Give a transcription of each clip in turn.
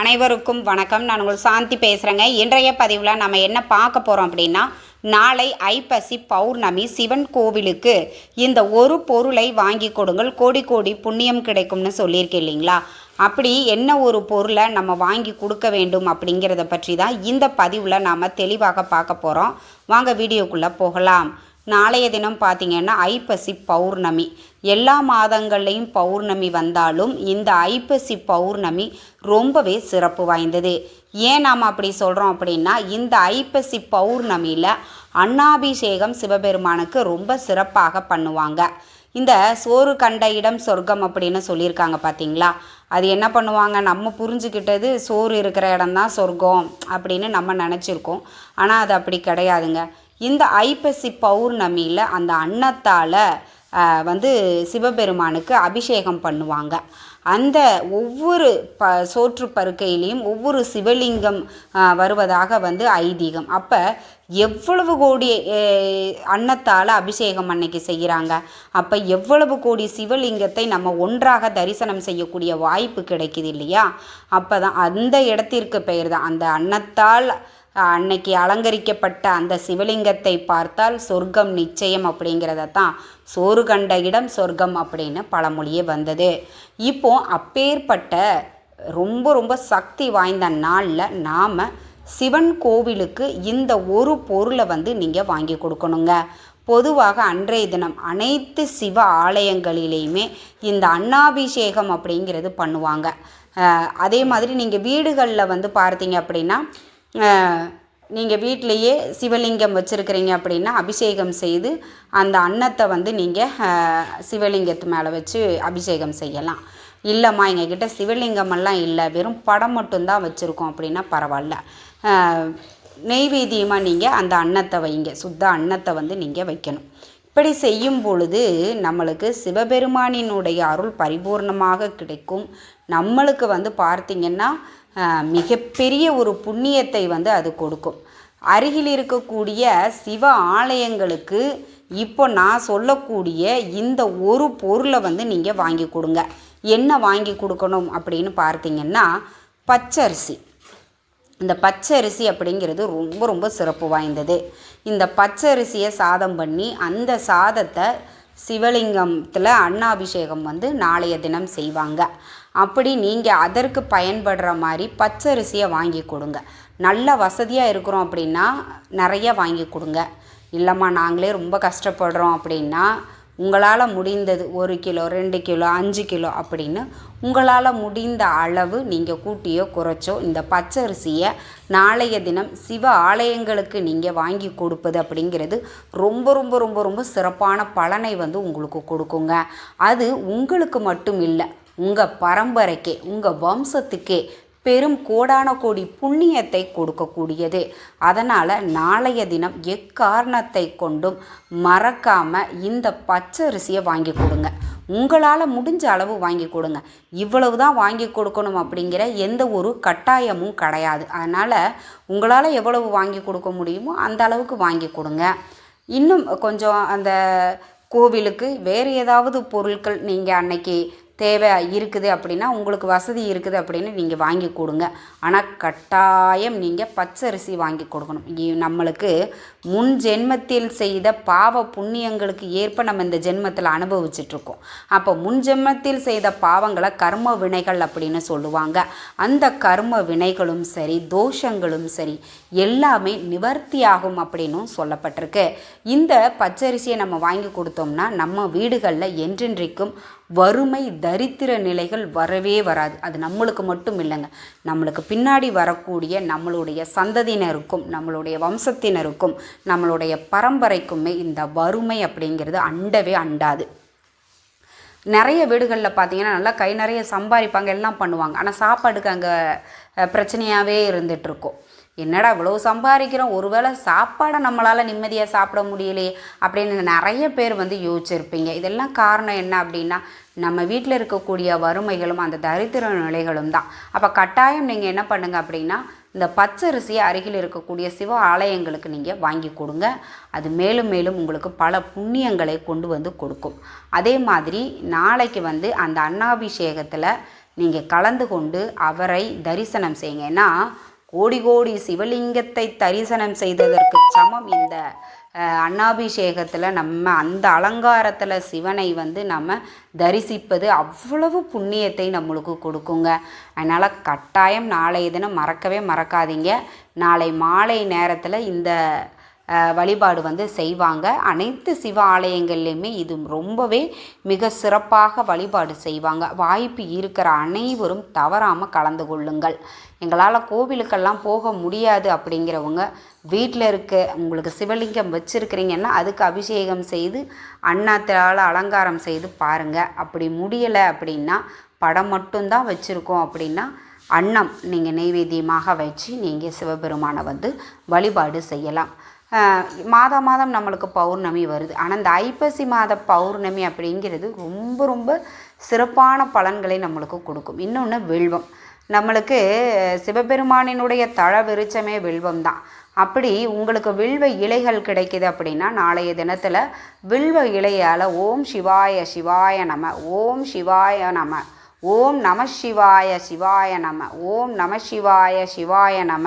அனைவருக்கும் வணக்கம். நான் உங்கள் சாந்தி பேசுகிறேங்க இன்றைய பதிவில் நம்ம என்ன பார்க்க போகிறோம் அப்படின்னா நாளை ஐப்பசி பௌர்ணமி சிவன் கோவிலுக்கு இந்த ஒரு பொருளை வாங்கி கொடுங்கள். கோடி கோடி புண்ணியம் கிடைக்கும்னு சொல்லியிருக்கேன் இல்லைங்களா? அப்படி என்ன ஒரு பொருளை நம்ம வாங்கி கொடுக்க வேண்டும் அப்படிங்கிறத பற்றி தான் இந்த பதிவில் நாம் தெளிவாக பார்க்க போகிறோம் வாங்க வீடியோக்குள்ளே போகலாம். நாளைய தினம் பார்த்தீங்கன்னா ஐப்பசி பௌர்ணமி. எல்லா மாதங்கள்லேயும் பௌர்ணமி வந்தாலும் இந்த ஐப்பசி பௌர்ணமி ரொம்பவே சிறப்பு வாய்ந்தது. ஏன் நாம் அப்படி சொல்கிறோம் அப்படின்னா இந்த ஐப்பசி பௌர்ணமியில் அன்னாபிஷேகம் சிவபெருமானுக்கு ரொம்ப சிறப்பாக பண்ணுவாங்க. இந்த சோறு கண்ட இடம் சொர்க்கம் அப்படின்னு சொல்லியிருக்காங்க பார்த்தீங்களா? அது என்ன பண்ணுவாங்க? நம்ம புரிஞ்சுக்கிட்டது சோறு இருக்கிற இடம்தான் சொர்க்கம் அப்படின்னு நம்ம நினச்சிருக்கோம். ஆனால் அது அப்படி கிடையாதுங்க. இந்த ஐப்பசி பௌர்ணமியில் அந்த அன்னத்தால் வந்து சிவபெருமானுக்கு அபிஷேகம் பண்ணுவாங்க. அந்த ஒவ்வொரு ப சோற்று பருக்கையிலையும் ஒவ்வொரு சிவலிங்கம் வருவதாக வந்து ஐதீகம். அப்போ எவ்வளவு கோடி அன்னத்தால் அபிஷேகம் அன்னைக்கு செய்கிறாங்க அப்போ எவ்வளவு கோடி சிவலிங்கத்தை நம்ம ஒன்றாக தரிசனம் செய்யக்கூடிய வாய்ப்பு கிடைக்குது இல்லையா? அப்போ தான் அந்த இடத்திற்கு பெயர் தான் அந்த அன்னத்தால் அன்னைக்கு அலங்கரிக்கப்பட்ட அந்த சிவலிங்கத்தை பார்த்தால் சொர்க்கம் நிச்சயம் அப்படிங்கிறத தான் சோறு கண்ட இடம் சொர்க்கம் அப்படின்னு பழமொழியே வந்தது. இப்போ அப்பேற்பட்ட ரொம்ப ரொம்ப சக்தி வாய்ந்த நாளில் நாம் சிவன் கோவிலுக்கு இந்த ஒரு பொருளை வந்து நீங்கள் வாங்கி கொடுக்கணுங்க. பொதுவாக அன்றைய தினம் அனைத்து சிவ ஆலயங்களிலேயுமே இந்த அன்னாபிஷேகம் அப்படிங்கிறது பண்ணுவாங்க. அதே மாதிரி நீங்கள் வீடுகளில் வந்து பார்த்தீங்க அப்படின்னா நீங்கள் வீட்டிலையே சிவலிங்கம் வச்சுருக்கிறீங்க அப்படின்னா அபிஷேகம் செய்து அந்த அன்னத்தை வந்து நீங்கள் சிவலிங்கத்து மேலே வச்சு அபிஷேகம் செய்யலாம். இல்லைம்மா எங்ககிட்ட சிவலிங்கமெல்லாம் இல்லை. வெறும் படம் மட்டும்தான் வச்சுருக்கோம் அப்படின்னா பரவாயில்ல. நெய்வேதியமாக நெய்வேத்தியமாக நீங்கள் அந்த அன்னத்தை வைங்க. சுத்த அன்னத்தை வந்து நீங்கள் வைக்கணும். இப்படி செய்யும் பொழுது நம்மளுக்கு சிவபெருமானினுடைய அருள் பரிபூர்ணமாக கிடைக்கும். நம்மளுக்கு வந்து பார்த்திங்கன்னா மிகப்பெரிய ஒரு புண்ணியத்தை வந்து அது கொடுக்கும். அருகில் இருக்கக்கூடிய சிவ ஆலயங்களுக்கு இப்போ நான் சொல்லக்கூடிய இந்த ஒரு பொருளை வந்து நீங்கள் வாங்கி கொடுங்க. என்ன வாங்கி கொடுக்கணும் அப்படின்னு பார்த்தீங்கன்னா பச்சரிசி. இந்த பச்சரிசி அப்படிங்கிறது ரொம்ப ரொம்ப சிறப்பு வாய்ந்தது. இந்த பச்சரிசியை சாதம் பண்ணி அந்த சாதத்தை சிவலிங்கத்தில் அன்னாபிஷேகம் வந்து நாளைய தினம் செய்வாங்க. அப்படி நீங்கள் அதற்கு பயன்படுற மாதிரி பச்சரிசியை வாங்கி கொடுங்க. நல்ல வசதியாக இருக்கிறோம் அப்படின்னா நிறைய வாங்கி கொடுங்க. இல்லைம்மா நாங்களே ரொம்ப கஷ்டப்படுறோம் அப்படின்னா உங்களால் முடிந்தது ஒரு கிலோ ரெண்டு கிலோ அஞ்சு கிலோ அப்படின்னு உங்களால் முடிந்த அளவு நீங்கள் கூட்டியோ குறைச்சோ இந்த பச்சரிசியை நாளைய தினம் சிவ ஆலயங்களுக்கு நீங்கள் வாங்கி கொடுப்பது அப்படிங்கிறது ரொம்ப ரொம்ப ரொம்ப ரொம்ப சிறப்பான பலனை வந்து உங்களுக்கு கொடுக்குங்க. அது உங்களுக்கு மட்டும் இல்லை உங்கள் பரம்பரைக்கே உங்கள் வம்சத்துக்கே பெரும் கோடான கோடி புண்ணியத்தை கொடுக்கக்கூடியது. அதனால் நாளைய தினம் எக்காரணத்தை கொண்டும் மறக்காமல் இந்த பச்சரிசியை வாங்கி கொடுங்க. உங்களால் முடிஞ்ச அளவு வாங்கி கொடுங்க. இவ்வளவு தான் வாங்கி கொடுக்கணும் அப்படிங்கிற எந்த ஒரு கட்டாயமும் கிடையாது. அதனால் உங்களால் எவ்வளவு வாங்கி கொடுக்க முடியுமோ அந்த அளவுக்கு வாங்கி கொடுங்க. இன்னும் கொஞ்சம் அந்த கோவிலுக்கு வேறு ஏதாவது பொருட்கள் நீங்கள் அன்னைக்கு தேவை இருக்குது அப்படின்னா உங்களுக்கு வசதி இருக்குது அப்படின்னு நீங்கள் வாங்கி கொடுங்க. ஆனால் கட்டாயம் நீங்கள் பச்சரிசி வாங்கி கொடுக்கணும். இ- நம்மளுக்கு முன் ஜென்மத்தில் செய்த பாவ புண்ணியங்களுக்கு ஏற்ப நம்ம இந்த ஜென்மத்தில் அனுபவிச்சிட்ருக்கோம். அப்போ முன் ஜென்மத்தில் செய்த பாவங்களை கர்ம வினைகள் அப்படின்னு சொல்லுவாங்க. அந்த கர்ம வினைகளும் சரி தோஷங்களும் சரி எல்லாமே நிவர்த்தியாகும் அப்படின்னும் சொல்லப்பட்டிருக்கு. இந்த பச்சரிசியை நம்ம வாங்கி கொடுத்தோம்னா நம்ம வீடுகளில் என்றென்றைக்கும் வறுமை தரித்திர நிலைகள் வரவே வராது. அது நம்மளுக்கு மட்டும் இல்லைங்க. நம்மளுக்கு பின்னாடி வரக்கூடிய நம்மளுடைய சந்ததியினருக்கும் நம்மளுடைய வம்சத்தினருக்கும் நம்மளுடைய பரம்பரைக்குமே இந்த வறுமை அப்படிங்கிறது அண்டவே அண்டாது. நிறைய வீடுகளில் பார்த்தீங்கன்னா நல்லா கை நிறைய சம்பாதிப்பாங்க எல்லாம் பண்ணுவாங்க. ஆனால் சாப்பாடுக்கு அங்கே பிரச்சனையாகவே இருந்துகிட்ருக்கும் என்னடா இவ்வளோ சம்பாதிக்கிறோம்? ஒருவேளை சாப்பாடை நம்மளால் நிம்மதியாக சாப்பிட முடியலையே அப்படின்னு நிறைய பேர் வந்து யோசிச்சிருப்பீங்க. இதெல்லாம் காரணம் என்ன அப்படின்னா நம்ம வீட்டில் இருக்கக்கூடிய வறுமைகளும் அந்த தரித்திர நிலைகளும் தான். அப்போ கட்டாயம் நீங்கள் என்ன பண்ணுங்க அப்படின்னா இந்த பச்சரிசியை அருகில் இருக்கக்கூடிய சிவ ஆலயங்களுக்கு நீங்கள் வாங்கி கொடுங்க. அது மேலும் மேலும் உங்களுக்கு பல புண்ணியங்களை கொண்டு வந்து கொடுக்கும். அதே மாதிரி நாளைக்கு வந்து அந்த அன்னாபிஷேகத்தில் நீங்கள் கலந்து கொண்டு அவரை தரிசனம் செய்யுங்க. ஏன்னா கோடி கோடி சிவலிங்கத்தை தரிசனம் செய்ததற்கு சமம் இந்த அண்ணாபிஷேகத்தில் அன்னாபிஷேகத்தில் நம்ம அந்த அலங்காரத்தில் சிவனை வந்து நம்ம தரிசிப்பது அவ்வளவு புண்ணியத்தை நம்மளுக்கு கொடுக்குங்க. அதனால் கட்டாயம் நாளைய தினம் மறக்கவே மறக்காதீங்க. நாளை மாலை நேரத்தில் இந்த வழிபாடு வந்து செய்வாங்க. அனைத்து சிவ ஆலயங்கள்லையுமே இது ரொம்பவே மிக சிறப்பாக வழிபாடு செய்வாங்க. வாய்ப்பு இருக்கிற அனைவரும் தவறாமல் கலந்து கொள்ளுங்கள். எங்களால் கோவிலுக்கெல்லாம் போக முடியாது அப்படிங்கிறவங்க வீட்டில் இருக்க உங்களுக்கு சிவலிங்கம் வச்சுருக்கிறீங்கன்னா அதுக்கு அபிஷேகம் செய்து அன்னத்தால் அலங்காரம் செய்து பாருங்கள் அப்படி முடியலை அப்படின்னா படம் மட்டும்தான் வச்சுருக்கோம் அப்படின்னா அன்னம் நீங்கள் நெய்வேத்தியமாக வச்சு நீங்கள் சிவபெருமானை வந்து வழிபாடு செய்யலாம். மாதா மாதம் நம்மளுக்கு பௌர்ணமி வருது. ஆனால் இந்த ஐப்பசி மாத பௌர்ணமி அப்படிங்கிறது ரொம்ப ரொம்ப சிறப்பான பலன்களை நம்மளுக்கு கொடுக்கும். இன்னொன்று வெல்வம். நம்மளுக்கு சிவபெருமானினுடைய தழ விருச்சமே வில்வம் தான். அப்படி உங்களுக்கு வில்வ இலைகள் கிடைக்குது அப்படின்னா நாளைய தினத்தில் வில்வ இலையால் ஓம் சிவாய சிவாய நம ஓம் சிவாய நம ஓம் நம சிவாய சிவாய நம ஓம் நம சிவாய சிவாய நம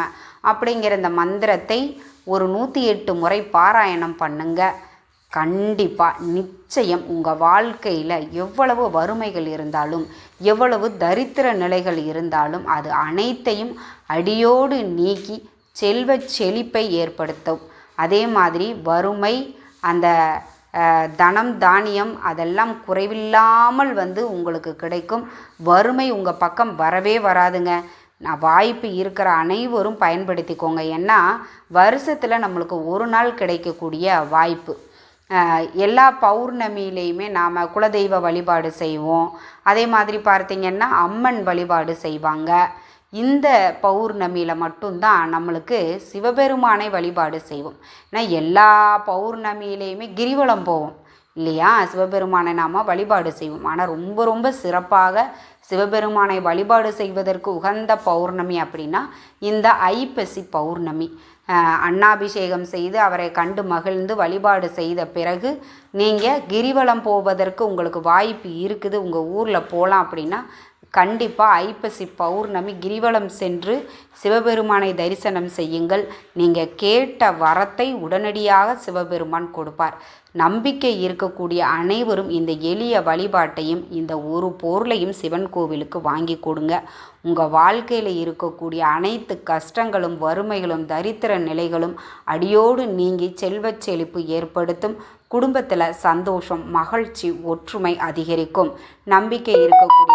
அப்படிங்கிற இந்த மந்திரத்தை ஒரு நூற்றி எட்டு முறை பாராயணம் பண்ணுங்க. கண்டிப்பாக நிச்சயம் உங்கள் வாழ்க்கையில் எவ்வளவு வறுமைகள் இருந்தாலும் எவ்வளவு தரித்திர நிலைகள் இருந்தாலும் அது அனைத்தையும் அடியோடு நீக்கி செல்வ செழிப்பை ஏற்படுத்தும். அதே மாதிரி வறுமை அந்த தனம் தானியம் அதெல்லாம் குறைவில்லாமல் வந்து உங்களுக்கு கிடைக்கும். வறுமை உங்கள் பக்கம் வரவே வராதுங்க. நான் வாய்ப்பு இருக்கிற அனைவரும் பயன்படுத்திக்கோங்க. ஏன்னா வருஷத்தில் நம்மளுக்கு ஒரு நாள் கிடைக்கக்கூடிய வாய்ப்பு. எல்லா பௌர்ணமியிலையுமே நாம் குலதெய்வ வழிபாடு செய்வோம். அதே மாதிரி பார்த்திங்கன்னா அம்மன் வழிபாடு செய்வாங்க. இந்த பௌர்ணமியில் மட்டும்தான் நம்மளுக்கு சிவபெருமானை வழிபாடு செய்வோம். ஏன்னா எல்லா பௌர்ணமியிலையுமே கிரிவலம் போவோம். இல்லையா? சிவபெருமானை நாம் வழிபாடு செய்வோம். ஆனால் ரொம்ப ரொம்ப சிறப்பாக சிவபெருமானை வழிபாடு செய்வதற்கு உகந்த பௌர்ணமி அப்படின்னா இந்த ஐப்பசி பௌர்ணமி. அண்ணாபிஷேகம் அன்னாபிஷேகம் செய்து அவரை கண்டு மகிழ்ந்து வழிபாடு செய்த பிறகு நீங்கள் கிரிவலம் போவதற்கு உங்களுக்கு வாய்ப்பு இருக்குது. உங்கள் ஊரில் போகலாம் அப்படின்னா கண்டிப்பாக ஐப்பசி பௌர்ணமி கிரிவலம் சென்று சிவபெருமானை தரிசனம் செய்யுங்கள். நீங்கள் கேட்ட வரத்தை உடனடியாக சிவபெருமான் கொடுப்பார். நம்பிக்கை இருக்கக்கூடிய அனைவரும் இந்த எளிய வழிபாட்டையும் இந்த ஒரு பொருளையும் சிவன் கோவிலுக்கு வாங்கி கொடுங்க. உங்கள் வாழ்க்கையில் இருக்கக்கூடிய அனைத்து கஷ்டங்களும் வறுமைகளும் தரித்திர நிலைகளும் அடியோடு நீங்கி செல்வச் செழிப்பு ஏற்படுத்தும். குடும்பத்தில் சந்தோஷம் மகிழ்ச்சி ஒற்றுமை அதிகரிக்கும். நம்பிக்கை இருக்கக்கூடிய